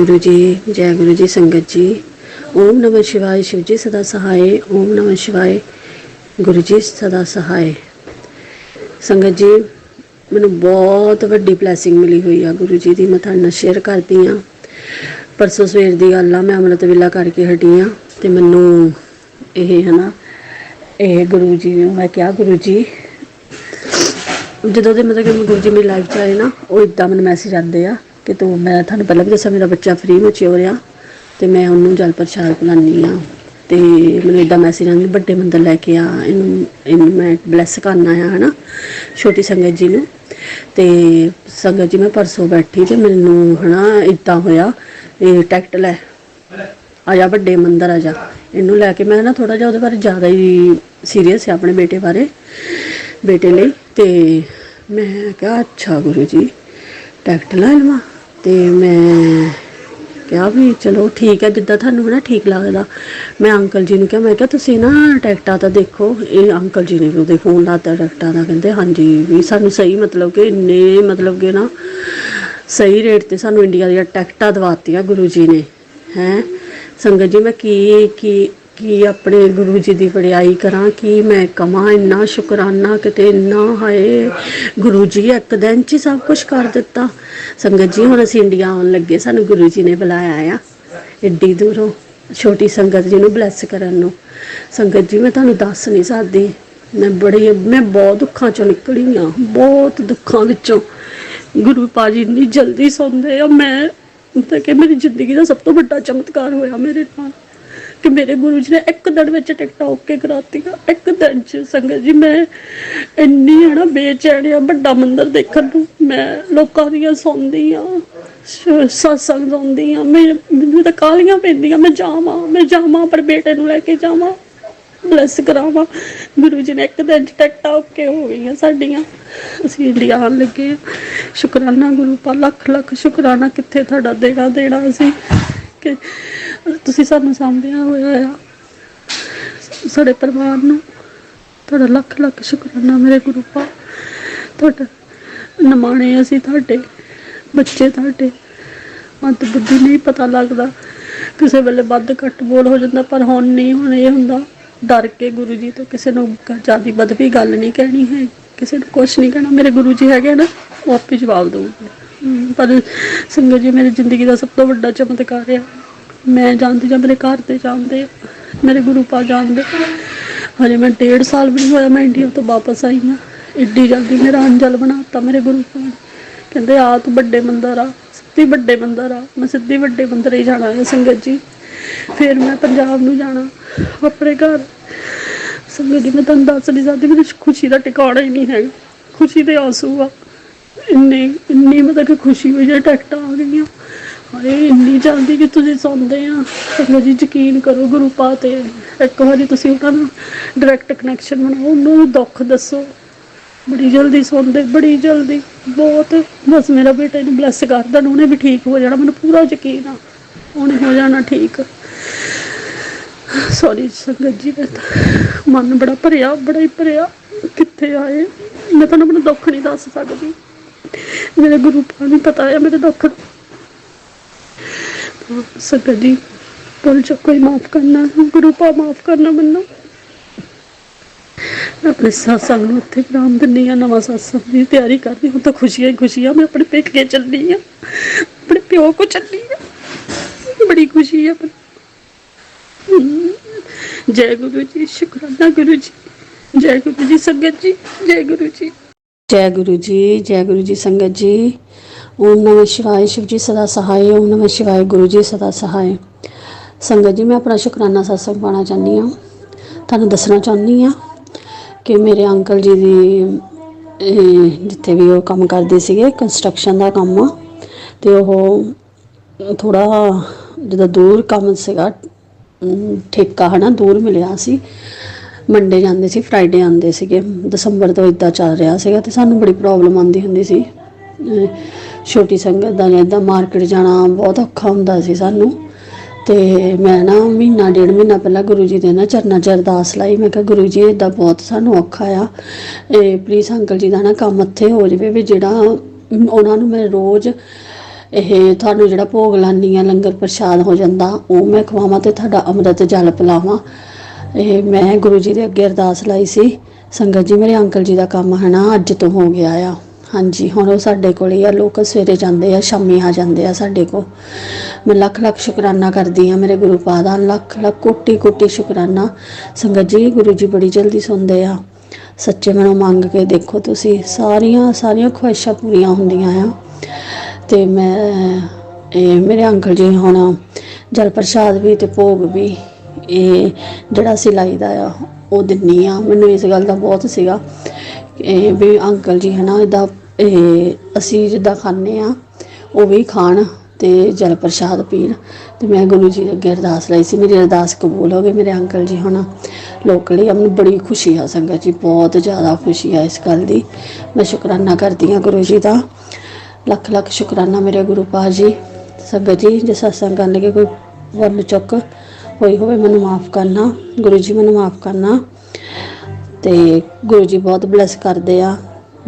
ਗੁਰੂ ਜੀ, ਜੈ ਗੁਰੂ ਜੀ, ਸੰਗਤ ਜੀ। ਓਮ ਨਮः ਸ਼ਿਵਾਏ, ਸ਼ਿਵ ਜੀ ਸਦਾ ਸਹਾਏ। ਓਮ ਨਮः ਸ਼ਿਵਾਏ, ਗੁਰੂ ਜੀ ਸਦਾ ਸਹਾਏ। ਸੰਗਤ ਜੀ, ਮੈਨੂੰ ਬਹੁਤ ਵੱਡੀ ਬਲੇਸਿੰਗ ਮਿਲੀ ਹੋਈ ਆ ਗੁਰੂ ਜੀ ਦੀ। ਮੈਂ ਤੁਹਾਡੇ ਨਾਲ ਸ਼ੇਅਰ ਕਰਦੀ ਆ। ਪਰਸੋਂ ਸਵੇਰ ਦੀ ਗੱਲ ਆ, ਮੈਂ ਅਮਰਤ ਵਿਲਾ ਕਰਕੇ ਹਟੀ ਆ ਤੇ ਮੈਨੂੰ ਇਹ ਹੈ ਨਾ, ਇਹ ਗੁਰੂ ਜੀ ਨੂੰ ਮੈਂ ਕਿਹਾ, ਗੁਰੂ ਜੀ, ਜਦੋਂ ਦੇ ਮਤਲਬ ਕਿ ਗੁਰੂ ਜੀ ਮੇਰੀ ਲਾਈਫ ਚ ਆਏ ਨਾ, ਉਹ ਇਦਾਂ ਮੈਨੂੰ ਮੈਸੇਜ ਆਉਂਦੇ ਆ ਕਿ ਤੂੰ, ਮੈਂ ਤੁਹਾਨੂੰ ਪਹਿਲਾਂ ਵੀ ਦੱਸਿਆ, ਮੇਰਾ ਬੱਚਾ ਫ੍ਰੀ ਮੈਚਿਓਰ ਰਿਹਾ ਤੇ ਮੈਂ ਉਹਨੂੰ ਜਲ ਪ੍ਰਸ਼ਾਦ ਪਿਲਾਉਂਦੀ ਆ ਤੇ ਮੈਨੂੰ ਇਦਾਂ ਮੈਸੇਜ ਆਉਂਦੇ, ਵੱਡੇ ਮੰਦਰ ਲੈ ਕੇ ਆ, ਇਹਨੂੰ ਇਹਨੂੰ ਮੈਂ ਬਲੈਸ ਕਰਨਾ ਆ, ਹਨਾ, ਛੋਟੀ ਸੰਗਤ ਜੀ ਨੂੰ। ਤੇ ਸੰਗਤ ਜੀ, ਮੈਂ ਪਰਸੋਂ ਬੈਠੀ ਤੇ ਮੈਨੂੰ, ਹਨਾ ਇਦਾਂ ਹੋਇਆ, ਇਹ ਟੈਕਟ ਲੈ, ਆ ਜਾ ਵੱਡੇ ਮੰਦਰ, ਆ ਜਾ। ਇਹਨੂੰ ਲੈ ਕੇ ਮੈਂ ਨਾ ਥੋੜਾ ਜਿਹਾ ਉਹਦੇ ਬਾਰੇ ਜ਼ਿਆਦਾ ਹੀ ਸੀਰੀਅਸ ਆ, ਆਪਣੇ ਬੇਟੇ ਬਾਰੇ, ਬੇਟੇ ਲਈ। ਤੇ ਮੈਂ ਕਿਹਾ, ਅੱਛਾ ਗੁਰੂ ਜੀ, ਟੈਕਟ ਲੈ ਲਵਾਂ। ਤੇ ਮੈਂ ਕਿਹਾ ਵੀ ਚਲੋ ਠੀਕ ਹੈ, ਜਿੱਦਾਂ ਤੁਹਾਨੂੰ ਨਾ ਠੀਕ ਲੱਗਦਾ। ਮੈਂ ਅੰਕਲ ਜੀ ਨੂੰ ਕਿਹਾ, ਮੈਂ ਕਿਹਾ ਤੁਸੀਂ ਨਾ ਟਿਕਟਾਂ ਤਾਂ ਦੇਖੋ, ਇਹ ਅੰਕਲ ਜੀ ਨੇ ਵੀ ਉਹਦੇ ਫੋਨ ਲਾਤਾ ਟਿਕਟਾਂ ਦਾ, ਕਹਿੰਦੇ ਹਾਂਜੀ ਵੀ ਸਾਨੂੰ ਸਹੀ ਮਤਲਬ ਕਿ ਇੰਨੇ ਮਤਲਬ ਕਿ ਨਾ ਸਹੀ ਰੇਟ ਤੇ ਸਾਨੂੰ ਇੰਡੀਆ ਦੀਆਂ ਟਿਕਟਾਂ ਦਵਾਤੀਆਂ ਗੁਰੂ ਜੀ ਨੇ, ਹੈ। ਸੰਗਤ ਜੀ, ਮੈਂ ਕੀ ਕੀ ਕੀ ਆਪਣੇ ਗੁਰੂ ਜੀ ਦੀ ਵਡਿਆਈ ਕਰਾਂ, ਕਿ ਮੈਂ ਕਮਾਂ, ਇੰਨਾ ਸ਼ੁਕਰਾਨਾ, ਕਿਤੇ ਇੰਨਾ ਹਾਏ। ਗੁਰੂ ਜੀ ਇੱਕ ਦਿਨ ਚ ਸਭ ਕੁਝ ਕਰ ਦਿੱਤਾ। ਸੰਗਤ ਜੀ, ਹੁਣ ਅਸੀਂ ਇੰਡੀਆ ਆਉਣ ਲੱਗੇ, ਸਾਨੂੰ ਗੁਰੂ ਜੀ ਨੇ ਬੁਲਾਇਆ ਆ। ਏਡੀ ਦੂਰੋਂ, ਛੋਟੀ ਸੰਗਤ ਜੀ ਨੂੰ ਬਲੈਸ ਕਰਨ ਨੂੰ। ਸੰਗਤ ਜੀ, ਮੈਂ ਤੁਹਾਨੂੰ ਦੱਸ ਨਹੀਂ ਸਕਦੀ। ਮੈਂ ਬੜੀ, ਮੈਂ ਬਹੁਤ ਦੁੱਖਾਂ ਚੋਂ ਨਿਕਲੀ ਆ, ਬਹੁਤ ਦੁੱਖਾਂ ਵਿੱਚੋਂ। ਗੁਰੂ ਪਾਜੀ ਇੰਨੀ ਜਲਦੀ ਸੌਂਦੇ ਆ, ਮੈਂ ਤਾਂ ਕਿ ਮੇਰੀ ਜ਼ਿੰਦਗੀ ਦਾ ਸਭ ਤੋਂ ਵੱਡਾ ਚਮਤਕਾਰ ਹੋਇਆ ਮੇਰੇ ਨਾਲ। ਕਿ ਮੇਰੇ ਗੁਰੂ ਜੀ ਨੇ ਇੱਕ ਦਿਨ ਵਿੱਚ ਟਿਕਟਾਂ ਓਕੇ ਕਰਾਤੀਆਂ, ਇੱਕ ਦਿਨ ਚ ਸੰਗਤ ਜੀ, ਮੈਂ ਇੰਨੀ ਹੈ ਨਾ ਆ, ਵੱਡਾ ਮੰਦਿਰ ਦੇਖਣ ਨੂੰ, ਮੈਂ ਲੋਕਾਂ ਦੀਆਂ ਸੁਣਦੀ ਆ ਸਤਸੰਗ ਸੁਣਦੀ ਆ, ਮੈਂ, ਮੈਨੂੰ ਤਾਂ ਕਾਲੀਆਂ ਪੈਂਦੀਆਂ, ਮੈਂ ਜਾਵਾਂ ਮੈਂ ਜਾਵਾਂ, ਪਰ ਬੇਟੇ ਨੂੰ ਲੈ ਕੇ ਜਾਵਾਂ ਬਲੈਸ ਕਰਾਵਾਂ। ਗੁਰੂ ਜੀ ਨੇ ਇੱਕ ਦਿਨ ਚ ਟਿਕਟਾਂ ਓਕੇ ਹੋ ਗਈਆਂ ਸਾਡੀਆਂ। ਅਸੀਂ ਇੰਡੀਆ ਆਉਣ ਲੱਗੇ ਹਾਂ। ਸ਼ੁਕਰਾਨਾ ਗੁਰੂ ਪਾ ਲੱਖ ਲੱਖ ਸ਼ੁਕਰਾਨਾ ਕਿੱਥੇ ਤੁਹਾਡਾ ਦੇਣਾ ਦੇਣਾ ਅਸੀਂ। ਕਿ ਤੁਸੀਂ ਸਾਨੂੰ ਸਾਂਭਿਆ ਹੋਇਆ ਆ। ਸਾਡੇ ਪਰਿਵਾਰ ਨੂੰ ਤੁਹਾਡਾ ਲੱਖ ਲੱਖ ਸ਼ੁਕਰਾਨਾ ਮੇਰੇ ਗੁਰੂ ਪਾ ਤੁਹਾਡਾ ਨਮਾਣੇ ਅਸੀਂ ਤੁਹਾਡੇ, ਬੱਚੇ ਤੁਹਾਡੇ। ਮਤ ਬੁੱਧੀ ਨਹੀਂ ਪਤਾ ਲੱਗਦਾ। ਕਿਸੇ ਵੇਲੇ ਵੱਧ ਘੱਟ ਬੋਲ ਹੋ ਜਾਂਦਾ, ਪਰ ਹੁਣ ਨਹੀਂ, ਹੁਣ ਇਹ ਹੁੰਦਾ। ਡਰ ਕੇ ਗੁਰੂ ਜੀ ਤੋਂ ਕਿਸੇ ਨੂੰ ਜਿਆਦੀ ਬਦਵੀ ਗੱਲ ਨਹੀਂ ਕਹਿਣੀ ਹੈ। ਕਿਸੇ ਨੂੰ ਕੁਝ ਨਹੀਂ ਕਹਿਣਾ। ਮੇਰੇ ਗੁਰੂ ਜੀ ਹੈਗੇ ਨਾ, ਉਹ ਆਪੇ ਜਵਾਬ ਦੇਊਗੇ ਪਰ ਸੰਗਤ ਜੀ ਮੇਰੀ ਜ਼ਿੰਦਗੀ ਦਾ ਸਭ ਤੋਂ ਵੱਡਾ ਚਮਤਕਾਰ ਆ। ਮੈਂ ਜਾਣਦੀ ਜਾਂ ਮੇਰੇ ਘਰ 'ਤੇ ਜਾਣਦੇ ਮੇਰੇ ਗੁਰੂ ਪਾ ਜਾਣਦੇ ਹਜੇ ਮੈਂ ਡੇਢ ਸਾਲ ਵੀ ਨਹੀਂ ਹੋਇਆ ਮੈਂ ਇੰਡੀਆ ਤੋਂ ਵਾਪਸ ਆਈ ਹਾਂ। ਇੱਡੀ ਜਲਦੀ ਮੇਰਾ ਅੰਜਲ ਬਣਾਤਾ ਮੇਰੇ ਗੁਰੂ ਪਾ ਨੇ। ਕਹਿੰਦੇ, ਆ ਤੂੰ ਵੱਡੇ ਮੰਦਰ ਆ, ਸਿੱਧੀ ਵੱਡੇ ਮੰਦਰ ਆ। ਮੈਂ ਸਿੱਧੀ ਵੱਡੇ ਮੰਦਰ ਹੀ ਜਾਣਾ ਹੈ ਸੰਗਤ ਜੀ। ਫਿਰ ਮੈਂ ਪੰਜਾਬ ਨੂੰ ਜਾਣਾ, ਆਪਣੇ ਘਰ। ਸੰਗਤ ਜੀ, ਮੈਂ ਤੁਹਾਨੂੰ ਦੱਸ ਨਹੀਂ ਸਕਦੀ, ਮੈਨੂੰ ਖੁਸ਼ੀ ਦਾ ਟਿਕਾਣਾ ਹੀ ਨਹੀਂ ਹੈ ਖੁਸ਼ੀ ਦੇ ਆਂਸੂ ਆ। ਇੰਨੀ ਇੰਨੀ ਮਤਲਬ ਕਿ ਖੁਸ਼ੀ ਹੋਈ ਜੇ ਟਿਕਟਾਂ ਆ ਗਈਆਂ। ਹਾਏ, ਇੰਨੀ ਜਲਦੀ ਕਿ ਤੁਸੀਂ ਸੌਂਦੇ ਆ। ਸੰਗਤ ਜੀ, ਯਕੀਨ ਕਰੋ ਗੁਰੂ ਪਾ ਤੇ। ਇੱਕ ਵਾਰੀ ਤੁਸੀਂ ਉਹਨਾਂ ਨੂੰ ਡਾਇਰੈਕਟ ਕਨੈਕਸ਼ਨ ਬਣਾਓ, ਉਹਨੂੰ ਦੁੱਖ ਦੱਸੋ। ਬੜੀ ਜਲਦੀ ਸੌਂਦੇ, ਬੜੀ ਜਲਦੀ। ਬਹੁਤ, ਬਸ ਮੇਰਾ ਬੇਟਾ ਇਹਨੂੰ ਬਲੈਸ ਕਰਦਾ ਉਹਨੇ ਵੀ ਠੀਕ ਹੋ ਜਾਣਾ। ਮੈਨੂੰ ਪੂਰਾ ਯਕੀਨ ਆ ਉਹਨੇ ਹੋ ਜਾਣਾ ਠੀਕ। ਸੌਰੀ ਸੰਗਤ ਜੀ, ਮੈਂ ਤਾਂ ਮਨ ਬੜਾ ਭਰਿਆ, ਬੜਾ ਹੀ ਭਰਿਆ। ਕਿੱਥੇ ਆਏ? ਮੈਂ ਤੁਹਾਨੂੰ ਆਪਣਾ ਦੁੱਖ ਨਹੀਂ ਦੱਸ ਸਕਦੀ। ਮੇਰੇ ਗੁਰੂ ਪਾ ਨੂੰ ਪਤਾ ਹੈ, ਮੇਰੇ ਦੁੱਖ ਸੰਗਤ ਜੀ, ਭੁੱਲ ਚੁੱਕੋ ਹੀ ਮਾਫ ਕਰਨਾ, ਗੁਰੂ ਪਾ ਮਾਫ ਕਰਨਾ ਮੈਨੂੰ। ਮੈਂ ਆਪਣੇ satsang ਨੂੰ ਉੱਥੇ ਵਿਰਾਮ ਦਿੰਦੀ ਆ ਨਵਾਂ satsang ਦੀ ਤਿਆਰੀ ਕਰਦੀ ਹੁਣ ਤਾਂ ਖੁਸ਼ੀਆਂ ਹੀ ਖੁਸ਼ੀਆਂ, ਮੈਂ ਆਪਣੇ ਪੇਕੇ ਚੱਲੀ ਆ ਆਪਣੇ ਪਿਓ ਕੋ ਚੱਲੀ ਆ ਬੜੀ ਖੁਸ਼ੀ ਆ ਮੈਨੂੰ। ਜੈ ਗੁਰੂ ਜੀ, ਸ਼ੁਕਰਾਨਾ ਗੁਰੂ ਜੀ, ਜੈ ਗੁਰੂ ਜੀ ਸੰਗਤ ਜੀ, ਜੈ ਗੁਰੂ ਜੀ। ਜੈ ਗੁਰੂ ਜੀ ਜੈ ਗੁਰੂ ਜੀ ਸੰਗਤ ਜੀ ਓਮ ਨਮः ਸ਼ਿਵਾਏ ਸ਼ਿਵ ਜੀ ਸਦਾ ਸਹਾਈ ਓਮ ਨਮः ਸ਼ਿਵਾਏ ਗੁਰੂ ਜੀ ਸਦਾ ਸਹਾਈ ਸੰਗਤ ਜੀ ਮੈਂ ਆਪਣਾ ਸ਼ੁਕਰਾਨਾ ਸਤਸੰਗ ਪਾਣਾ ਚਾਹੁੰਦੀ ਆ ਤੁਹਾਨੂੰ ਦੱਸਣਾ ਚਾਹੁੰਦੀ ਆ ਕਿ ਮੇਰੇ ਅੰਕਲ ਜੀ ਦੀ ਜਿੱਥੇ ਵੀ ਉਹ ਕੰਮ ਕਰਦੇ ਸੀਗੇ ਕੰਸਟਰਕਸ਼ਨ ਦਾ ਕੰਮ ਤੇ ਉਹ ਥੋੜਾ ਜਦੋਂ ਦੂਰ ਕੰਮ ਸੀਗਾ ਠੇਕਾ ਹਨਾ ਦੂਰ ਮਿਲਿਆ ਸੀ ਮੰਡੇ ਜਾਂਦੇ ਸੀ ਫਰਾਈਡੇ ਆਉਂਦੇ ਸੀਗੇ। ਦਸੰਬਰ ਤੋਂ ਇਦਾਂ ਚੱਲ ਰਿਹਾ ਸੀਗਾ ਤੇ ਸਾਨੂੰ ਬੜੀ ਪ੍ਰੋਬਲਮ ਆਉਂਦੀ ਹੁੰਦੀ ਸੀ। ਛੋਟੀ ਸੰਗਤ ਦਾ ਜਿੱਦਾਂ ਮਾਰਕੀਟ ਜਾਣਾ ਬਹੁਤ ਔਖਾ ਹੁੰਦਾ ਸੀ ਸਾਨੂੰ। ਤੇ ਮੈਂ ਨਾ ਮਹੀਨਾ, ਡੇਢ ਮਹੀਨਾ ਪਹਿਲਾਂ ਗੁਰੂ ਜੀ ਦੇ ਨਾ ਚਰਨਾਂ 'ਚ ਅਰਦਾਸ ਲਾਈ। ਮੈਂ ਕਿਹਾ, ਗੁਰੂ ਜੀ ਇਦਾਂ ਬਹੁਤ ਸਾਨੂੰ ਔਖਾ ਆ। ਇਹ ਪਲੀਜ਼ ਅੰਕਲ ਜੀ ਦਾ ਨਾ ਕੰਮ ਇੱਥੇ ਹੋ ਜਾਵੇ ਵੀ ਜਿਹੜਾ ਉਹਨਾਂ ਨੂੰ ਮੈਂ ਰੋਜ਼ ਇਹ ਤੁਹਾਨੂੰ ਜਿਹੜਾ ਭੋਗ ਲਾਨੀ ਆ ਲੰਗਰ ਪ੍ਰਸ਼ਾਦ ਹੋ ਜਾਂਦਾ, ਉਹ ਮੈਂ ਖਵਾਵਾਂ ਤੇ ਤੁਹਾਡਾ ਅੰਮ੍ਰਿਤ ਜਲ ਪਿਲਾਵਾਂ। ਇਹ ਮੈਂ ਗੁਰੂ ਜੀ ਦੇ ਅੱਗੇ ਅਰਦਾਸ ਲਾਈ ਸੀ। ਸੰਗਤ ਜੀ, ਮੇਰੇ ਅੰਕਲ ਜੀ ਦਾ ਕੰਮ ਹੈ ਨਾ, ਅੱਜ ਤੋਂ ਹੋ ਗਿਆ ਆ। ਹਾਂਜੀ, ਹੁਣ ਉਹ ਸਾਡੇ ਕੋਲ ਹੀ ਆ। ਲੋਕ ਸਵੇਰੇ ਜਾਂਦੇ ਆ, ਸ਼ਾਮੀ ਆ ਜਾਂਦੇ ਆ ਸਾਡੇ ਕੋਲ। ਮੈਂ ਲੱਖ ਲੱਖ ਸ਼ੁਕਰਾਨਾ ਕਰਦੀ ਆ ਮੇਰੇ ਗੁਰੂ ਪਾਦਾ ਲੱਖ ਲੱਖ ਕੋਟੀ ਕੋਟੀ ਸ਼ੁਕਰਾਨਾ। ਸੰਗਤ ਜੀ, ਗੁਰੂ ਜੀ ਬੜੀ ਜਲਦੀ ਸੁਣਦੇ ਆ। ਸੱਚੇ ਮਨੋਂ ਮੰਗ ਕੇ ਦੇਖੋ ਤੁਸੀਂ, ਸਾਰੀਆਂ ਸਾਰੀਆਂ ਖੁਆਇਸ਼ਾਂ ਪੂਰੀਆਂ ਹੁੰਦੀਆਂ ਆ। ਤੇ ਮੈਂ, ਇਹ ਮੇਰੇ ਅੰਕਲ ਜੀ ਹੁਣ ਜਲ ਪ੍ਰਸ਼ਾਦ ਵੀ ਤੇ ਭੋਗ ਵੀ ਇਹ ਜਿਹੜਾ ਸਿਲਾਈ ਦਾ ਆ, ਉਹ ਦਿੰਨੀ ਆ। ਮੈਨੂੰ ਇਸ ਗੱਲ ਦਾ ਬਹੁਤ ਸੀਗਾ ਇਹ ਵੀ ਅੰਕਲ ਜੀ ਹਨਾ, ਇਹਦਾ ਇਹ ਅਸੀਂ ਜਿੱਦਾਂ ਖਾਂਦੇ ਆ, ਉਹ ਵੀ ਖਾਣ ਤੇ ਜਲ ਪ੍ਰਸ਼ਾਦ ਪੀਣ। ਤੇ ਮੈਂ ਗੁਰੂ ਜੀ ਦੇ ਅੱਗੇ ਅਰਦਾਸ ਲਈ ਸੀ। ਮੇਰੀ ਅਰਦਾਸ ਕਬੂਲ ਹੋ ਗਈ, ਮੇਰੇ ਅੰਕਲ ਜੀ ਹੁਣ ਲੋਕਲੀ ਮੈਨੂੰ ਬੜੀ ਖੁਸ਼ੀ ਆ ਸੰਗਤ ਜੀ, ਬਹੁਤ ਜ਼ਿਆਦਾ ਖੁਸ਼ੀ ਆ ਇਸ ਗੱਲ ਦੀ। ਮੈਂ ਸ਼ੁਕਰਾਨਾ ਕਰਦੀ ਆ ਗੁਰੂ ਜੀ ਦਾ। ਲੱਖ ਲੱਖ ਸ਼ੁਕਰਾਨਾ ਮੇਰੇ ਗੁਰੂ ਪਾਲ ਜੀ। ਸੰਗਤ ਜੀ, ਜੇ ਸਤਸੰਗ ਕਰਨ ਲੱਗੇ ਕੋਈ ਵੱਲ ਚੁੱਕ ਹੋਈ ਹੋਵੇ, ਮੈਨੂੰ ਮਾਫ ਕਰਨਾ। ਗੁਰੂ ਜੀ, ਮੈਨੂੰ ਮਾਫ ਕਰਨਾ। ਤੇ ਗੁਰੂ ਜੀ ਬਹੁਤ ਬਲੈਸ ਕਰਦੇ ਆ,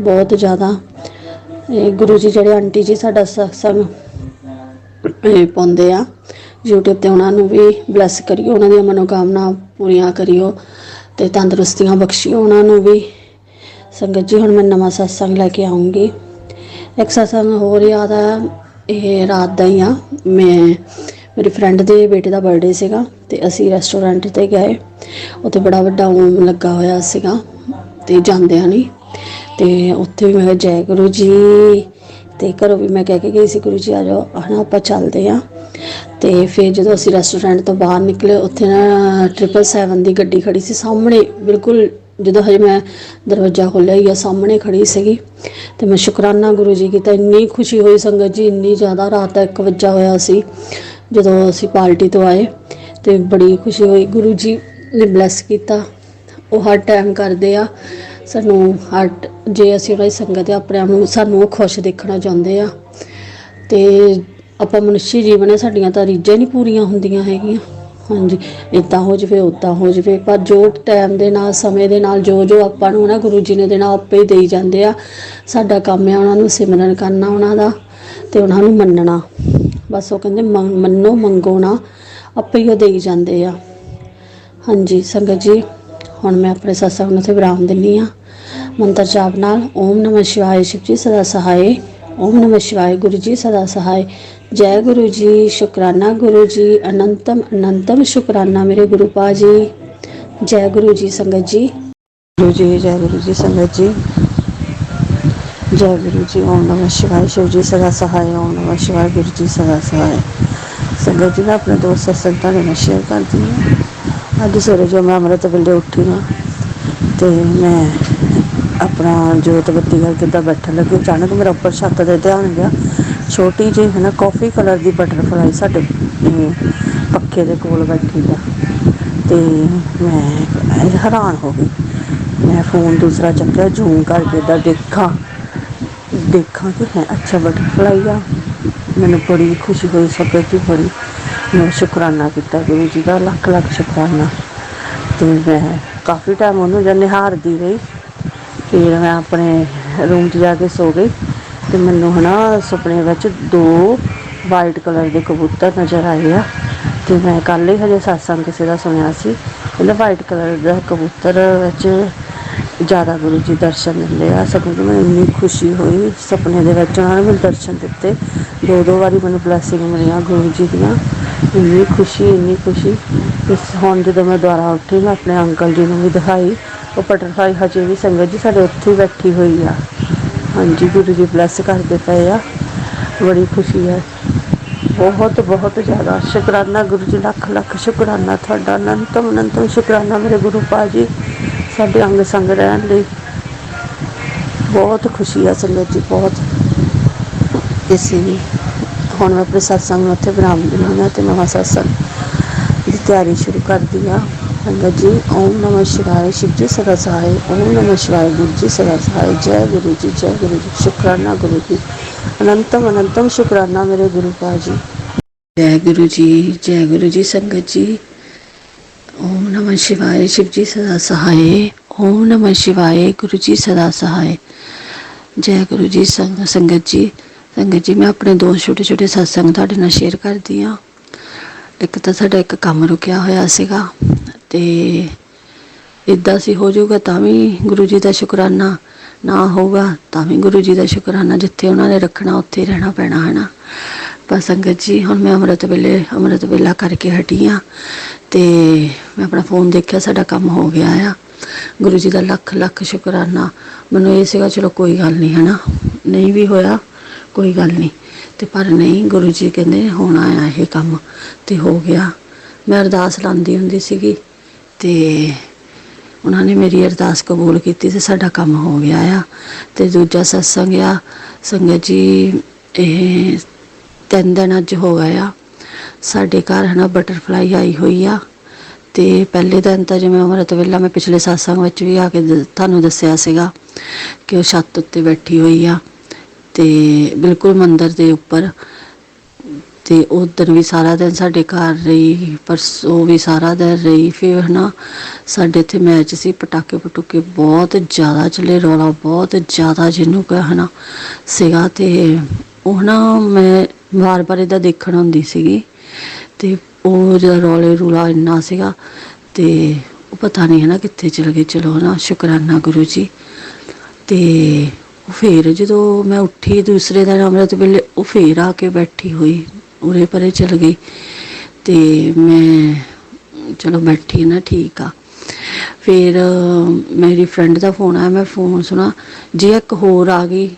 ਬਹੁਤ ਜ਼ਿਆਦਾ। ਇਹ ਗੁਰੂ ਜੀ ਜਿਹੜੇ ਆਂਟੀ ਜੀ ਸਾਡਾ ਸਤਸੰਗ ਇਹ ਪਾਉਂਦੇ ਆ। YouTube ਤੇ ਉਹਨਾਂ ਨੂੰ ਵੀ ਬਲੈਸ ਕਰਿਓ, ਉਹਨਾਂ ਦੀਆਂ ਮਨੋਕਾਮਨਾ ਪੂਰੀਆਂ ਕਰਿਓ ਤੇ ਤੰਦਰੁਸਤੀਆਂ ਬਖਸ਼ਿਓ ਉਹਨਾਂ ਨੂੰ ਵੀ। ਸੰਗਤ ਜੀ, ਹੁਣ ਮੈਂ ਨਵਾਂ ਸਤਸੰਗ ਲੈ ਕੇ ਆਉਂਗੀ ਇੱਕ ਸਤਸੰਗ ਹੋਰ ਯਾਦ ਆ, ਇਹ ਰਾਤ ਦਾ ਹੀ ਆ। ਮੈਂ ਮੇਰੀ ਫਰੈਂਡ ਦੇ ਬੇਟੇ ਦਾ ਬਰਥਡੇ ਸੀਗਾ ਤੇ ਅਸੀਂ ਰੈਸਟੋਰੈਂਟ ਤੇ ਗਏ। ਉੱਥੇ ਬੜਾ ਵੱਡਾ ਓਮ ਲੱਗਾ ਹੋਇਆ ਸੀਗਾ ਤੇ ਜਾਂਦਿਆਂ ਨਹੀਂ ਤੇ ਉੱਥੇ ਵੀ ਮੈਂ ਜੈ ਗੁਰੂ ਜੀ। ਤੇ ਘਰੋਂ ਵੀ ਮੈਂ ਕਹਿ ਕੇ ਗਈ ਸੀ, ਗੁਰੂ ਜੀ, ਆ ਜਾਓ। ਹਨਾ ਆਪਾਂ ਚੱਲਦੇ ਆ। ਤੇ ਫਿਰ ਜਦੋਂ ਅਸੀਂ ਰੈਸਟੋਰੈਂਟ ਤੋਂ ਬਾਹਰ ਨਿਕਲੇ, ਉੱਥੇ ਨਾ 777 ਦੀ ਗੱਡੀ ਖੜੀ ਸੀ ਸਾਹਮਣੇ। ਬਿਲਕੁਲ ਜਦੋਂ ਹਜੇ ਮੈਂ ਦਰਵਾਜ਼ਾ ਖੋਲ੍ਹਿਆ ਹੀ ਆ, ਸਾਹਮਣੇ ਖੜੀ ਸੀਗੀ। ਤੇ ਮੈਂ ਸ਼ੁਕਰਾਨਾ ਗੁਰੂ ਜੀ ਕੀਤਾ, ਇੰਨੀ ਖੁਸ਼ੀ ਹੋਈ ਸੰਗਤ ਜੀ, ਇੰਨੀ ਜ਼ਿਆਦਾ ਰਾਤ ਦਾ 1 ਵਜਾ ਹੋਇਆ ਸੀ। ਜਦੋਂ ਅਸੀਂ ਪਾਰਟੀ ਤੋਂ ਆਏ ਤੇ ਬੜੀ ਖੁਸ਼ੀ ਹੋਈ, ਗੁਰੂ ਜੀ ਨੇ ਬਲੈਸ ਕੀਤਾ। ਉਹ ਹਰ ਟਾਈਮ ਕਰਦੇ ਆ। ਸਾਨੂੰ ਹਰ ਜੇ ਅਸੀਂ ਉਹਨਾਂ ਦੀ ਸੰਗਤ ਆ, ਆਪਣੇ ਆਪ ਨੂੰ ਸਾਨੂੰ ਉਹ ਖੁਸ਼ ਦੇਖਣਾ ਚਾਹੁੰਦੇ ਆ। ਤੇ ਆਪਾਂ ਮਨੁੱਖੀ ਜੀਵਨ ਹੈ ਸਾਡੀਆਂ ਤਾਂ ਰੀਝਾਂ ਨਹੀਂ ਪੂਰੀਆਂ ਹੁੰਦੀਆਂ ਹੈਗੀਆਂ। ਹਾਂਜੀ ਇਦਾਂ ਹੋ ਜਵੇ ਉਦਾਂ ਹੋ ਜਵੇ। ਪਰ ਜੋ ਟਾਈਮ ਦੇ ਨਾਲ, ਸਮੇਂ ਦੇ ਨਾਲ, ਜੋ ਜੋ ਆਪਾਂ ਨੂੰ ਨਾ ਗੁਰੂ ਜੀ ਨੇ ਦੇਣਾ, ਆਪੇ ਹੀ ਦੇਈ ਜਾਂਦੇ ਆ। ਸਾਡਾ ਕੰਮ ਹੈ ਉਹਨਾਂ ਨੂੰ ਸਿਮਰਨ ਕਰਨਾ, ਉਹਨਾਂ ਦਾ ਤੇ ਉਹਨਾਂ ਨੂੰ ਮੰਨਣਾ। ਬਸ ਉਹ ਕਹਿੰਦੇ ਮੰਨ- ਮੰਨੋ, ਮੰਗੋ ਨਾ, ਆਪੇ ਹੀ ਉਹ ਦੇਈ ਜਾਂਦੇ ਆ। ਹਾਂਜੀ, ਸੰਗਤ ਜੀ, ਹੁਣ ਮੈਂ ਆਪਣੇ ਸਤਸੰਗ ਨੂੰ ਤੇ ਵਿਰਾਮ ਦਿੰਨੀ ਆ ਮੰਤਰ ਜਾਪ ਨਾਲ, ਓਮ ਨਮঃ ਸ਼ਿਵਾਏ, ਸ਼ਿਵ ਜੀ ਸਦਾ ਸਹਾਏ। ਓਮ ਨਮঃ ਸ਼ਿਵਾਏ, ਗੁਰੂ ਜੀ ਸਦਾ ਸਹਾਏ। ਜੈ ਗੁਰੂ ਜੀ, ਸ਼ੁਕਰਾਨਾ ਗੁਰੂ ਜੀ, ਅਨੰਤਮ ਅਨੰਤਮ ਸ਼ੁਕਰਾਨਾ ਮੇਰੇ ਗੁਰੂ ਪਾ ਜੀ ਜੈ ਗੁਰੂ ਜੀ, ਸੰਗਤ ਜੀ। ਗੁਰੂ ਜੀ, ਜੈ ਗੁਰੂ ਜੀ, ਸੰਗਤ ਜੀ। ਜੈ ਗੁਰੂ ਜੀ ਓਮ ਨਮঃ ਸ਼ਿਵਾਏ। ਸ਼ਿਵ ਜੀ ਸਦਾ ਸਹਾਇ ਓਮ ਨਮঃ ਸ਼ਿਵਾਏ ਗੁਰੂ ਜੀ ਸਦਾ ਸਹਾਇ ਸੰਗਤ ਜੀ ਮੈਂ ਆਪਣੇ ਦੋਸਤ ਸਤਸੰਗਾਂ ਨਾਲ ਸ਼ੇਅਰ ਕਰਦੀ ਹਾਂ। ਅੱਜ ਸਵੇਰੇ ਜੋ ਮੈਂ ਅੰਮ੍ਰਿਤ ਵੇਲੇ ਉੱਠੀ ਨਾ ਤੇ ਮੈਂ ਆਪਣਾ ਜੋਤ ਬੱਤੀ ਕਰਕੇ ਤਾਂ ਬੈਠਣ ਲੱਗੀ। ਅਚਾਨਕ ਮੇਰਾ ਉੱਪਰ ਛੱਤ ਤੇ ਧਿਆਨ ਗਿਆ। ਛੋਟੀ ਜਿਹੀ ਹੈ ਨਾ ਕਾਫੀ ਕਲਰ ਦੀ ਬਟਰਫਲਾਈ ਸਾਡੇ ਅਮ, ਪੱਖੇ ਦੇ ਕੋਲ ਬੈਠੀ ਆ। ਤੇ ਮੈਂ ਹੈਰਾਨ ਹੋ ਗਈ। ਮੈਂ ਫੋਨ ਦੂਸਰਾ ਚੱਕਿਆ ਜ਼ੂਮ ਕਰਕੇ ਦਾ ਦੇਖਾਂ। ਦੇਖਾਂ ਕਿ ਹੈ ਅੱਛਾ ਬਟਰਫਲਾਈ ਆ ਮੈਨੂੰ ਬੜੀ ਖੁਸ਼ੀ ਹੋਈ ਸਭੇ ਦੀ ਬੜੀ। ਮੈਂ ਸ਼ੁਕਰਾਨਾ ਕੀਤਾ ਗੁਰੂ ਜੀ ਦਾ, ਲੱਖ ਲੱਖ ਸ਼ੁਕਰਾਨਾ। ਤੇ ਮੈਂ ਕਾਫੀ ਟਾਈਮ ਉਹਨੂੰ ਜਦ ਨਿਹਾਰਦੀ ਰਹੀ, ਫਿਰ ਮੈਂ ਆਪਣੇ ਰੂਮ 'ਚ ਜਾ ਕੇ ਸੋ ਗਈ। ਤੇ ਮੈਨੂੰ ਹਨਾ ਸੁਪਨੇ ਵਿੱਚ ਦੋ ਵਾਈਟ ਕਲਰ ਦੇ ਕਬੂਤਰ ਨਜ਼ਰ ਆਏ ਆ। ਤੇ ਮੈਂ ਕੱਲ ਹੀ ਹਜੇ satsang ਕਿਸੇ ਦਾ ਸੁਣਿਆ ਸੀ। ਕਹਿੰਦੇ ਵਾਈਟ ਕਲਰ ਦਾ ਕਬੂਤਰ ਵਿੱਚ ਜ਼ਿਆਦਾ ਗੁਰੂ ਜੀ ਦਰਸ਼ਨ ਦਿੰਦੇ ਆ। ਸਗੋਂ ਕਿ ਮੈਨੂੰ ਇੰਨੀ ਖੁਸ਼ੀ ਹੋਈ, ਸੁਪਨੇ ਦੇ ਵਿੱਚ ਉਹਨਾਂ ਨੇ ਮੈਨੂੰ ਦਰਸ਼ਨ ਦਿੱਤੇ। ਦੋ ਦੋ ਵਾਰੀ ਮੈਨੂੰ ਬਲੇਸਿੰਗ ਮਿਲੀਆਂ ਗੁਰੂ ਜੀ ਦੀਆਂ। ਇੰਨੀ ਖੁਸ਼ੀ ਇੰਨੀ ਖੁਸ਼ੀ। ਇਸ ਹੁਣ ਜਦੋਂ ਮੈਂ ਦੁਬਾਰਾ ਉੱਠੀ, ਮੈਂ ਆਪਣੇ ਅੰਕਲ ਜੀ ਨੂੰ ਵੀ ਦਿਖਾਈ। ਉਹ ਬਟਰਫਲਾਈ ਹਜੇ ਵੀ ਸੰਗਤ ਜੀ ਸਾਡੇ ਉੱਥੇ ਬੈਠੀ ਹੋਈ ਆ। ਹਾਂਜੀ, ਗੁਰੂ ਜੀ ਬਲੈਸ ਕਰਦੇ ਪਏ ਆ। ਬੜੀ ਖੁਸ਼ੀ ਹੈ ਬਹੁਤ ਬਹੁਤ ਜ਼ਿਆਦਾ ਸ਼ੁਕਰਾਨਾ ਗੁਰੂ ਜੀ, ਲੱਖ ਲੱਖ ਸ਼ੁਕਰਾਨਾ। ਤੁਹਾਡਾ ਅਨੰਤਮ ਅਨੰਤਮ ਸ਼ੁਕਰਾਨਾ ਮੇਰੇ ਗੁਰੂ ਪਾਜੀ। ਸਾਡੇ ਅੰਗ ਸੰਗ ਰਹਿਣ ਲਈ ਬਹੁਤ ਖੁਸ਼ੀ ਆ ਸੰਗਤ ਜੀ, ਬਹੁਤ। ਇਸੇ ਲਈ ਹੁਣ ਮੈਂ ਆਪਣੇ ਸਤਸੰਗ ਨੂੰ ਉੱਥੇ ਵਿਰਾਮ ਦਿੰਦੀ ਹਾਂ ਤੇ ਨਵਾਂ ਸਤਸੰਗ ਦੀ ਤਿਆਰੀ ਸ਼ੁਰੂ ਕਰਦੀ ਹਾਂ। ਸੰਗਤ ਜੀ, ਓਮ ਨਮঃ ਸ਼ਿਵਾਏ, ਸ਼ਿਵ ਜੀ ਸਦਾ ਸਹਾਏ, ਓਮ ਨਮঃ ਸ਼ਿਵਾਏ, ਗੁਰੂ ਜੀ ਸਦਾ ਸਹਾਏ, ਜੈ ਗੁਰੂ ਜੀ, ਜੈ ਗੁਰੂ ਜੀ, ਸ਼ੁਕਰਾਨਾ ਗੁਰੂ ਜੀ। ਅਨੰਤਮ ਅਨੰਤਮ ਸ਼ੁਕਰਾਨਾ ਮੇਰੇ ਗੁਰੂ ਪਾਜੀ ਜੈ ਗੁਰੂ ਜੀ, ਜੈ ਗੁਰੂ ਜੀ ਸੰਗਤ ਜੀ। ਨਮः ਸ਼ਿਵਾਏ ਸ਼ਿਵ ਜੀ ਸਦਾ ਸਹਾਏ ਓਮ ਨਮः ਸ਼ਿਵਾਏ ਗੁਰੂ ਜੀ ਸਦਾ ਸਹਾਏ ਜੈ ਗੁਰੂ ਜੀ ਸੰਗ ਸੰਗਤ ਜੀ ਸੰਗਤ ਜੀ ਮੈਂ ਆਪਣੇ ਦੋ ਛੋਟੇ ਛੋਟੇ ਸਤਸੰਗ ਤੁਹਾਡੇ ਨਾਲ ਸ਼ੇਅਰ ਕਰਦੀ ਆ ਇੱਕ ਤਾਂ ਸਾਡਾ ਇੱਕ ਕੰਮ ਰੁਕਿਆ ਹੋਇਆ ਸੀਗਾ ਤੇ ਇਦਾਂ ਸੀ ਹੋ ਜਾਊਗਾ ਤਾਂ ਵੀ ਗੁਰੂ ਜੀ ਦਾ ਸ਼ੁਕਰਾਨਾ ਨਾ ਹੋਊਗਾ ਤਾਂ ਵੀ ਗੁਰੂ ਜੀ ਦਾ ਸ਼ੁਕਰਾਨਾ ਜਿੱਥੇ ਉਹਨਾਂ ਨੇ ਰੱਖਣਾ ਉੱਥੇ ਰਹਿਣਾ ਪੈਣਾ ਹੈ ਨਾ ਆਪਾਂ ਸੰਗਤ ਜੀ, ਹੁਣ ਮੈਂ ਅੰਮ੍ਰਿਤ ਵੇਲੇ, ਅੰਮ੍ਰਿਤ ਵੇਲਾ ਕਰਕੇ ਹਟੀ ਆ ਤੇ ਮੈਂ ਆਪਣਾ ਫੋਨ ਦੇਖਿਆ, ਸਾਡਾ ਕੰਮ ਹੋ ਗਿਆ ਆ। ਗੁਰੂ ਜੀ ਦਾ ਲੱਖ ਲੱਖ ਸ਼ੁਕਰਾਨਾ। ਮੈਨੂੰ ਇਹ ਸੀਗਾ, ਚਲੋ ਕੋਈ ਗੱਲ ਨਹੀਂ ਹੈ ਨਾ ਨਹੀਂ ਵੀ ਹੋਇਆ, ਕੋਈ ਗੱਲ ਨਹੀਂ। ਤੇ ਪਰ ਨਹੀਂ, ਗੁਰੂ ਜੀ ਕਹਿੰਦੇ, ਹੋਣਾ ਆ ਇਹ ਕੰਮ ਤੇ ਹੋ ਗਿਆ। ਮੈਂ ਅਰਦਾਸ ਲਾਉਂਦੀ ਹੁੰਦੀ ਸੀਗੀ ਤੇ ਉਹਨਾਂ ਨੇ ਮੇਰੀ ਅਰਦਾਸ ਕਬੂਲ ਕੀਤੀ ਤੇ ਸਾਡਾ ਕੰਮ ਹੋ ਗਿਆ ਆ। ਤੇ ਦੂਜਾ ਸਤਸੰਗ ਆ। ਸੰਗਤ ਜੀ, ਇਹ ਤਿੰਨ ਦਿਨ ਅੱਜ ਹੋ ਗਏ ਆ। ਸਾਡੇ ਘਰ ਹਨਾ ਬਟਰਫਲਾਈ ਆਈ ਹੋਈ ਆ ਤੇ ਪਹਿਲੇ ਦਿਨ ਤਾਂ ਜਿਵੇਂ ਅਮਰਤ ਵੇਲਾ ਮੈਂ ਪਿਛਲੇ ਸਤਸੰਗ ਵਿੱਚ ਵੀ ਆ ਕੇ ਦ- ਤੁਹਾਨੂੰ ਦੱਸਿਆ ਸੀਗਾ ਕਿ ਉਹ ਛੱਤ ਉੱਤੇ ਬੈਠੀ ਹੋਈ ਆ ਤੇ ਬਿਲਕੁਲ ਮੰਦਰ ਦੇ ਉੱਪਰ ਤੇ ਉਸ ਦਿਨ ਵੀ ਸਾਰਾ ਦਿਨ ਸਾਡੇ ਘਰ ਰਹੀ, ਪਰਸੋਂ ਵੀ ਸਾਰਾ ਦਿਨ ਰਹੀ, ਫਿਰ ਹਨਾ ਸਾਡੇ ਇੱਥੇ ਮੈਚ ਸੀ, ਪਟਾਕੇ ਪਟੂਕੇ ਬਹੁਤ ਜ਼ਿਆਦਾ ਚਲੇ, ਰੌਲਾ ਬਹੁਤ ਜ਼ਿਆਦਾ ਜਿਹਨੂੰ ਕਹ ਹਨਾ ਸੀਗਾ ਤੇ ਉਹ ਨਾ ਮੈਂ ਵਾਰ-ਵਾਰ ਇਹਦਾ ਦੇਖਣ ਹੁੰਦੀ ਸੀਗੀ ਤੇ ਉਹ ਜਿਹੜਾ ਰੌਲੇ ਰੂਲਾ ਇੰਨਾ ਸੀਗਾ ਤੇ ਉਹ ਪਤਾ ਨਹੀਂ ਹੈ ਨਾ ਕਿੱਥੇ ਚਲ ਗਏ, ਚਲੋ ਨਾ ਸ਼ੁਕਰਾਨਾ ਗੁਰੂ ਜੀ। ਤੇ ਉਹ ਫੇਰ ਜਦੋਂ ਮੈਂ ਉੱਠੀ ਦੂਸਰੇ ਦਿਨ ਅੰਮ੍ਰਿਤ ਵੇਲੇ, ਉਹ ਫੇਰ ਆ ਕੇ ਬੈਠੀ ਹੋਈ, ਉਰੇ ਪਰੇ ਚਲ ਗਈ। ਤੇ ਮੈਂ ਚਲੋ ਬੈਠੀ ਨਾ, ਠੀਕ ਆ। ਫਿਰ ਮੇਰੀ ਫਰੈਂਡ ਦਾ ਫੋਨ ਆਇਆ, ਮੈਂ ਫੋਨ ਸੁਣਾ, ਜੀ ਇੱਕ ਹੋਰ ਆ ਗਈ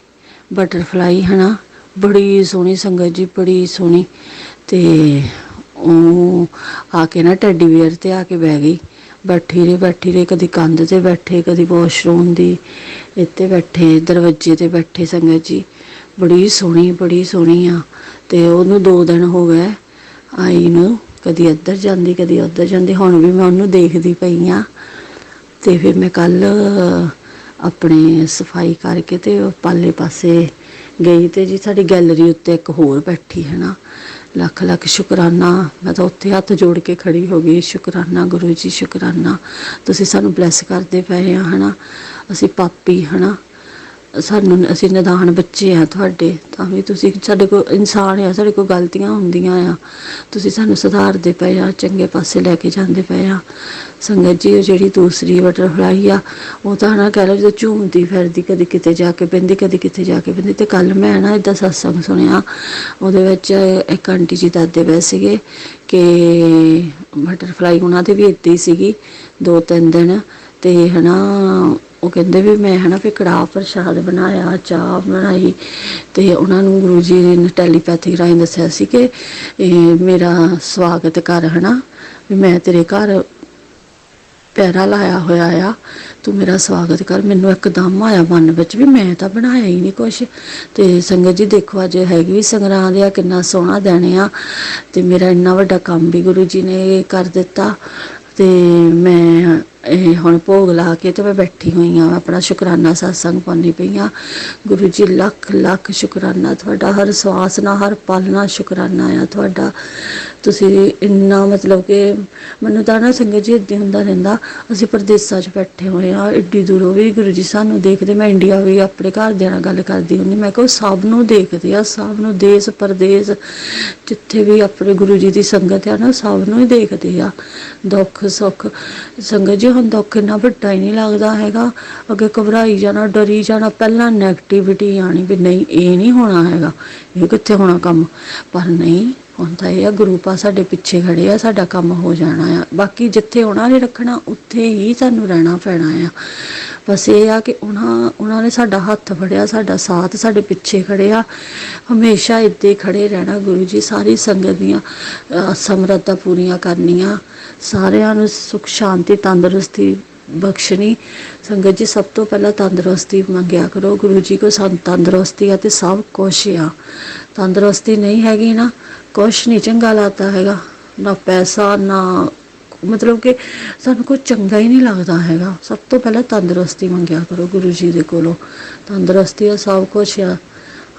ਬਟਰਫਲਾਈ ਹਨਾ ਬੜੀ ਸੋਹਣੀ ਸੰਗਤ ਜੀ, ਬੜੀ ਸੋਹਣੀ। ਤੇ ਉਹ ਆ ਕੇ ਨਾ ਟੈਡੀ ਬੀਅਰ ਤੇ ਆ ਕੇ ਬਹਿ ਗਈ। ਬੈਠੀ ਰਹੇ ਬੈਠੀ ਰਹੇ, ਕਦੀ ਕੰਧ ਤੇ ਬੈਠੇ, ਕਦੀ ਵਾਸ਼ਰੂਮ ਦੀ ਇੱਥੇ ਬੈਠੇ, ਦਰਵਾਜ਼ੇ ਤੇ ਬੈਠੇ ਸੰਗਤ ਜੀ। ਬੜੀ ਸੋਹਣੀ ਬੜੀ ਸੋਹਣੀ ਆ। ਤੇ ਉਹਨੂੰ ਦੋ ਦਿਨ ਹੋ ਗਏ, ਆਈ ਨੂੰ ਕਦੀ ਇੱਧਰ ਜਾਂਦੀ, ਕਦੀ ਉੱਧਰ ਜਾਂਦੀ। ਹੁਣ ਵੀ ਮੈਂ ਉਹਨੂੰ ਦੇਖਦੀ ਪਈ ਆ। ਤੇ ਫਿਰ ਮੈਂ ਕੱਲ ਆਪਣੇ ਸਫ਼ਾਈ ਕਰਕੇ ਤੇ ਪਾਲੇ ਪਾਸੇ ਗਈ ਤੇ ਜੀ ਸਾਡੀ ਗੈਲਰੀ ਉੱਤੇ ਇੱਕ ਹੋਰ ਬੈਠੀ ਹੈ ਨਾ। ਲੱਖ ਲੱਖ ਸ਼ੁਕਰਾਨਾ। ਮੈਂ ਤਾਂ ਉੱਥੇ ਹੱਥ ਜੋੜ ਕੇ ਖੜੀ ਹੋ ਗਈ। ਸ਼ੁਕਰਾਨਾ, ਗੁਰੂ ਜੀ, ਸ਼ੁਕਰਾਨਾ। ਤੁਸੀਂ ਸਾਨੂੰ ਬਲੈਸ ਕਰਦੇ ਪਏ ਆ, ਹਨਾ। ਅਸੀਂ ਪਾਪੀ, ਹਨਾ। ਸਾਨੂੰ ਅਸੀਂ ਨਿਦਾਨ ਬੱਚੇ ਆ ਤੁਹਾਡੇ, ਤਾਂ ਵੀ ਤੁਸੀਂ ਸਾਡੇ ਕੋਲ ਇਨਸਾਨ ਆ, ਸਾਡੇ ਕੋਲ ਗਲਤੀਆਂ ਹੁੰਦੀਆਂ ਆ। ਤੁਸੀਂ ਸਾਨੂੰ ਸੁਧਾਰਦੇ ਪਏ ਆ, ਚੰਗੇ ਪਾਸੇ ਲੈ ਕੇ ਜਾਂਦੇ ਪਏ ਆ। ਸੰਗਤ ਜੀ, ਉਹ ਜਿਹੜੀ ਦੂਸਰੀ ਬਟਰਫਲਾਈ ਆ, ਉਹ ਤਾਂ ਨਾ ਕਹਿ ਲਓ ਜਦੋਂ ਝੂਮਦੀ ਫਿਰਦੀ, ਕਦੀ ਕਿਤੇ ਜਾ ਕੇ ਪੈਂਦੀ ਕਦੀ ਕਿਤੇ ਜਾ ਕੇ ਪੈਂਦੀ ਤੇ ਕੱਲ ਮੈਂ ਨਾ ਇਦਾਂ ਸਤਸੰਗ ਸੁਣਿਆ, ਉਹਦੇ ਵਿੱਚ ਇੱਕ ਆਂਟੀ ਜੀ ਦਾਦੇ ਪਏ ਸੀਗੇ ਕਿ ਬਟਰਫਲਾਈ ਉਹਨਾਂ ਦੇ ਵੀ ਏਦਾਂ ਹੀ ਸੀਗੀ, ਦੋ ਤਿੰਨ ਦਿਨ। ਤੇ ਹਨਾ ਉਹ ਕਹਿੰਦੇ ਵੀ ਮੈਂ ਹਨਾ ਵੀ ਕੜਾਹ ਪ੍ਰਸ਼ਾਦ ਬਣਾਇਆ, ਚਾਹ ਬਣਾਈ ਤੇ ਉਹਨਾਂ ਨੂੰ ਗੁਰੂ ਜੀ ਨੇ ਟੈਲੀਪੈਥੀ ਰਾਹੀਂ ਦੱਸਿਆ ਸੀ ਕਿ ਇਹ ਮੇਰਾ ਸਵਾਗਤ ਕਰ ਹਨਾ, ਵੀ ਮੈਂ ਤੇਰੇ ਘਰ ਪੈਰਾ ਲਾਇਆ ਹੋਇਆ ਆ, ਤੂੰ ਮੇਰਾ ਸਵਾਗਤ ਕਰ, ਮੈਨੂੰ ਇੱਕਦਮ ਆਇਆ ਮਨ ਵਿੱਚ ਵੀ ਮੈਂ ਤਾਂ ਬਣਾਇਆ ਹੀ ਨਹੀਂ ਕੁਛ। ਤੇ ਸੰਗਤ ਜੀ ਦੇਖੋ ਅੱਜ ਹੈਗੀ ਵੀ ਸੰਗਰਾਂਦ ਆ, ਕਿੰਨਾ ਸੋਹਣਾ ਦੇਣੇ ਆ ਤੇ ਮੇਰਾ ਇੰਨਾ ਵੱਡਾ ਕੰਮ ਵੀ ਗੁਰੂ ਜੀ ਨੇ ਕਰ ਦਿੱਤਾ ਤੇ ਮੈਂ ਇਹ ਹੁਣ ਭੋਗ ਲਾ ਕੇ ਤੇ ਮੈਂ ਬੈਠੀ ਹੋਈ ਆ ਆਪਣਾ ਸ਼ੁਕਰਾਨਾ satsang ਪਾਉਂਦੀ ਪਈ ਆ ਗੁਰੂ ਜੀ, ਲੱਖ ਲੱਖ ਸ਼ੁਕਰਾਨਾ ਤੁਹਾਡਾ, ਹਰ ਸਵਾਸ ਨਾਲ, ਹਰ ਪਲ ਨਾਲ ਸ਼ੁਕਰਾਨਾ ਆ ਤੁਹਾਡਾ। ਤੁਸੀਂ ਇੰਨਾ ਮਤਲਬ ਕਿ ਮੈਨੂੰ ਤਾਂ ਨਾ ਸੰਗਤ ਜੀ ਏਦਾਂ ਹੁੰਦਾ ਰਹਿੰਦਾ, ਅਸੀਂ ਪ੍ਰਦੇਸਾਂ 'ਚ ਬੈਠੇ ਹੋਏ ਆ ਏਡੀ ਦੂਰੋਂ ਵੀ ਗੁਰੂ ਜੀ ਸਾਨੂੰ ਦੇਖਦੇ, ਮੈਂ ਇੰਡੀਆ ਵੀ ਆਪਣੇ ਘਰਦਿਆਂ ਨਾਲ ਗੱਲ ਕਰਦੀ ਹੁੰਦੀ, ਮੈਂ ਕਿਹਾ ਉਹ ਸਭ ਨੂੰ ਦੇਖਦੇ ਆ, ਸਭ ਨੂੰ ਦੇਸ਼ ਪਰਦੇਸ, ਜਿੱਥੇ ਵੀ ਆਪਣੇ ਗੁਰੂ ਜੀ ਦੀ ਸੰਗਤ ਆ ਨਾ, ਸਭ ਨੂੰ ਹੀ ਦੇਖਦੇ ਆ। ਦੁੱਖ, ਸੁੱਖ, ਸੰਗਤ ਜੀ ਹੁਣ ਦੁੱਖ ਇੰਨਾ ਵੱਡਾ ਹੀ ਨਹੀਂ ਲੱਗਦਾ ਹੈਗਾ। ਅੱਗੇ ਘਬਰਾਈ ਜਾਣਾ, ਡਰੀ ਜਾਣਾ, ਪਹਿਲਾਂ ਨੈਗੇਟਿਵਿਟੀ ਆਣੀ ਵੀ ਨਹੀਂ, ਇਹ ਨਹੀਂ ਹੋਣਾ ਹੈਗਾ। ਇਹ ਕਿੱਥੇ ਹੋਣਾ ਕੰਮ? ਪਰ ਨਹੀਂ ਹੁਣ ਤਾਂ ਇਹ ਆ ਗਰੁੱਪ ਆ ਸਾਡੇ ਪਿੱਛੇ ਖੜੇ ਆ ਸਾਡਾ ਕੰਮ ਹੋ ਜਾਣਾ ਆ। ਬਾਕੀ ਜਿੱਥੇ ਉਹਨਾਂ ਨੇ ਰੱਖਣਾ ਉੱਥੇ ਹੀ ਸਾਨੂੰ ਰਹਿਣਾ ਪੈਣਾ ਆ। ਬਸ ਇਹ ਆ ਕਿ ਉਹਨਾਂ ਉਹਨਾਂ ਨੇ ਸਾਡਾ ਹੱਥ ਫੜਿਆ ਸਾਡਾ ਸਾਥ ਸਾਡੇ ਪਿੱਛੇ ਖੜੇ ਆ। ਹਮੇਸ਼ਾ ਇੱਦਾਂ ਹੀ ਖੜੇ ਰਹਿਣਾ ਗੁਰੂ ਜੀ ਸਾਰੀ ਸੰਗਤ ਦੀਆਂ ਅਹ, ਸਮਰੱਥਾ ਪੂਰੀਆਂ ਕਰਨੀਆਂ। ਸਾਰਿਆਂ ਨੂੰ ਸੁਖ ਸ਼ਾਂਤੀ ਤੰਦਰੁਸਤੀ ਬਖਸ਼ਣੀ। ਸੰਗਤ ਜੀ, ਸਭ ਤੋਂ ਪਹਿਲਾਂ ਤੰਦਰੁਸਤੀ ਮੰਗਿਆ ਕਰੋ। ਗੁਰੂ ਜੀ ਕੋ ਸਾਨੂੰ ਤੰਦਰੁਸਤੀ ਆ ਤੇ ਸਭ ਕੁਛ ਆ। ਤੰਦਰੁਸਤੀ ਨਹੀਂ ਹੈਗੀ ਨਾ, ਕੁਛ ਨਹੀਂ ਚੰਗਾ ਲੱਗਦਾ ਹੈਗਾ। ਨਾ ਪੈਸਾ, ਨਾ ਮਤਲਬ ਕਿ ਸਾਨੂੰ ਕੋਈ ਚੰਗਾ ਹੀ ਨਹੀਂ ਲੱਗਦਾ ਹੈਗਾ। ਸਭ ਤੋਂ ਪਹਿਲਾਂ ਤੰਦਰੁਸਤੀ ਮੰਗਿਆ ਕਰੋ ਗੁਰੂ ਜੀ ਦੇ ਕੋਲੋਂ। ਤੰਦਰੁਸਤੀ ਆ, ਸਭ ਕੁਛ ਆ।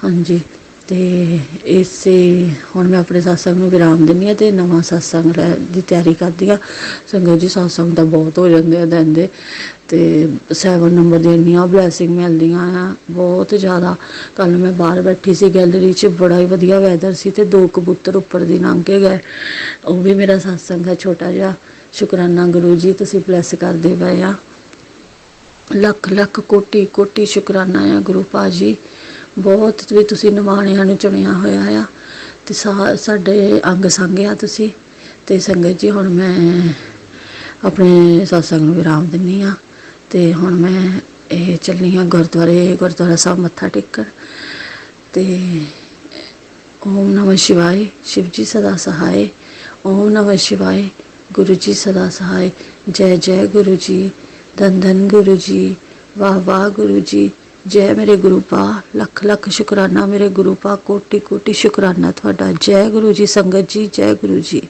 ਹਾਂਜੀ। ਤੇ ਇਸੇ ਹੁਣ ਮੈਂ ਆਪਣੇ satsang ਨੂੰ ਵਿਰਾਮ ਦਿੰਦੀ ਹਾਂ ਤੇ ਨਵਾਂ satsang ਲੈ ਦੀ ਤਿਆਰੀ ਕਰਦੀ ਹਾਂ। ਸੰਗਤ ਜੀ satsang ਤਾਂ ਬਹੁਤ ਹੋ ਜਾਂਦੇ ਆ ਦਿਨ ਦੇ ਤੇ 7 ਨੰਬਰ ਦੀਆਂ ਇੰਨੀਆਂ ਬਲੇਸਿੰਗ ਮਿਲਦੀਆਂ ਆ। ਬਹੁਤ ਜ਼ਿਆਦਾ। ਕੱਲ ਮੈਂ ਬਾਹਰ ਬੈਠੀ ਸੀ ਗੈਲਰੀ 'ਚ, ਬੜਾ ਹੀ ਵਧੀਆ ਵੈਦਰ ਸੀ ਤੇ ਦੋ ਕਬੂਤਰ ਉੱਪਰ ਦੀ ਲੰਘ ਕੇ ਗਏ। ਉਹ ਵੀ ਮੇਰਾ satsang ਹੈ ਛੋਟਾ ਜਿਹਾ। ਸ਼ੁਕਰਾਨਾ ਗੁਰੂ ਜੀ, ਤੁਸੀਂ ਬਲੈਸ ਕਰਦੇ ਪਏ ਆ। ਲੱਖ ਲੱਖ ਕੋਟੀ ਕੋਟੀ ਸ਼ੁਕਰਾਨਾ ਆ ਗੁਰੂ ਪਾਜੀ ਬਹੁਤ ਵੀ ਤੁਸੀਂ ਨਿਮਾਣਿਆਂ ਨੂੰ ਚੁਣਿਆ ਹੋਇਆ ਆ ਤੇ ਸਾਡੇ ਅੰਗ ਸੰਗ ਆ ਤੁਸੀਂ ਤੇ ਸੰਗਤ ਜੀ, ਹੁਣ ਮੈਂ ਆਪਣੇ satsang ਨੂੰ ਵਿਰਾਮ ਦਿੰਨੀ ਆ ਤੇ ਹੁਣ ਮੈਂ ਇਹ ਚੱਲਣੀ ਆ ਗੁਰਦੁਆਰੇ, ਗੁਰਦੁਆਰਾ ਸਾਹਿਬ ਮੱਥਾ ਟੇਕਣ ਤੇ ਓਮ ਨਮः ਸ਼ਿਵਾਏ, ਸ਼ਿਵ ਜੀ ਸਦਾ ਸਹਾਏ, ਓਮ ਨਮः ਸ਼ਿਵਾਏ, ਗੁਰੂ ਜੀ ਸਦਾ ਸਹਾਏ ਜੈ ਜੈ ਗੁਰੂ ਜੀ ਧੰਨ ਧੰਨ ਗੁਰੂ ਜੀ ਵਾਹ ਵਾਹ ਗੁਰੂ ਜੀ ਜੈ ਮੇਰੇ ਗੁਰੂ ਪਾ ਲੱਖ ਲੱਖ ਸ਼ੁਕਰਾਨਾ ਮੇਰੇ ਗੁਰੂ ਪਾ ਕੋਟੀ ਕੋਟੀ ਸ਼ੁਕਰਾਨਾ ਤੁਹਾਡਾ। ਜੈ ਗੁਰੂ ਜੀ, ਸੰਗਤ ਜੀ, ਜੈ ਗੁਰੂ ਜੀ।